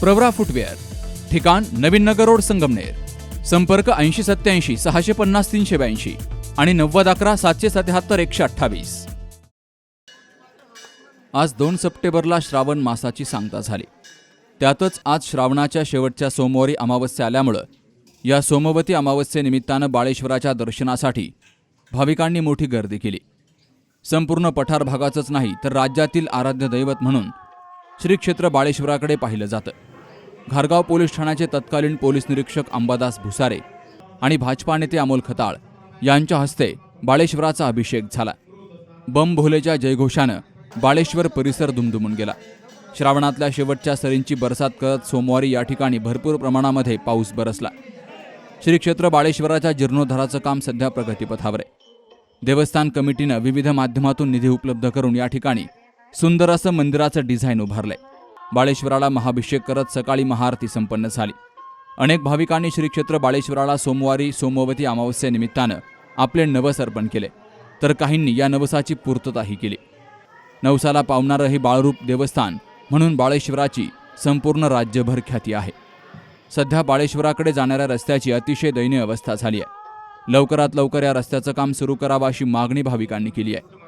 Pravara footwear ठिकाण नवीन Nagar road Sangamner संपर्क ऐंशी सत्याऐंशी सहाशे पन्नास तीनशे ब्याऐंशी आणि नव्वद अकरा सातशे सत्याहत्तर एकशे अठ्ठावीस. आज दोन सप्टेंबरला श्रावण मासाची सांगता झाली. त्यातच आज श्रावणाच्या शेवटच्या सोमवारी अमावस्या आल्यामुळं या सोमवती अमावस्येनिमित्तानं बाळेश्वराच्या दर्शनासाठी भाविकांनी मोठी गर्दी केली. संपूर्ण पठार भागाचंच नाही तर राज्यातील आराध्य दैवत म्हणून श्री क्षेत्र बाळेश्वराकडे पाहिलं जातं. घारगाव पोलीस ठाण्याचे तत्कालीन पोलीस निरीक्षक अंबादास भुसारे आणि भाजपा नेते अमोल खताळ यांच्या हस्ते बाळेश्वराचा अभिषेक झाला. बम भोलेच्या जयघोषानं बाळेश्वर परिसर दुमदुमून गेला. श्रावणातल्या शेवटच्या सरींची बरसात करत सोमवारी या ठिकाणी भरपूर प्रमाणामध्ये पाऊस बरसला. श्री क्षेत्र बाळेश्वराच्या जीर्णोद्धाराचं काम सध्या प्रगतीपथावर आहे. देवस्थान कमिटीनं विविध माध्यमातून निधी उपलब्ध करून या ठिकाणी सुंदर असं मंदिराचं डिझाईन उभारलंय. बाळेश्वराला महाभिषेक करत सकाळी महाआरती संपन्न झाली. अनेक भाविकांनी श्रीक्षेत्र बाळेश्वराला सोमवारी सोमवती अमावस्येनिमित्तानं आपले नवस अर्पण केले. तर काहींनी या नवसाची पूर्तताही केली. नवसाला पावणारं हे बाळरूप देवस्थान म्हणून बाळेश्वराची संपूर्ण राज्यभर ख्याती आहे. सध्या बाळेश्वराकडे जाणाऱ्या रस्त्याची अतिशय दयनीय अवस्था झाली आहे. लवकरात लवकर या रस्त्याचं काम सुरू करावं अशी मागणी भाविकांनी केली आहे.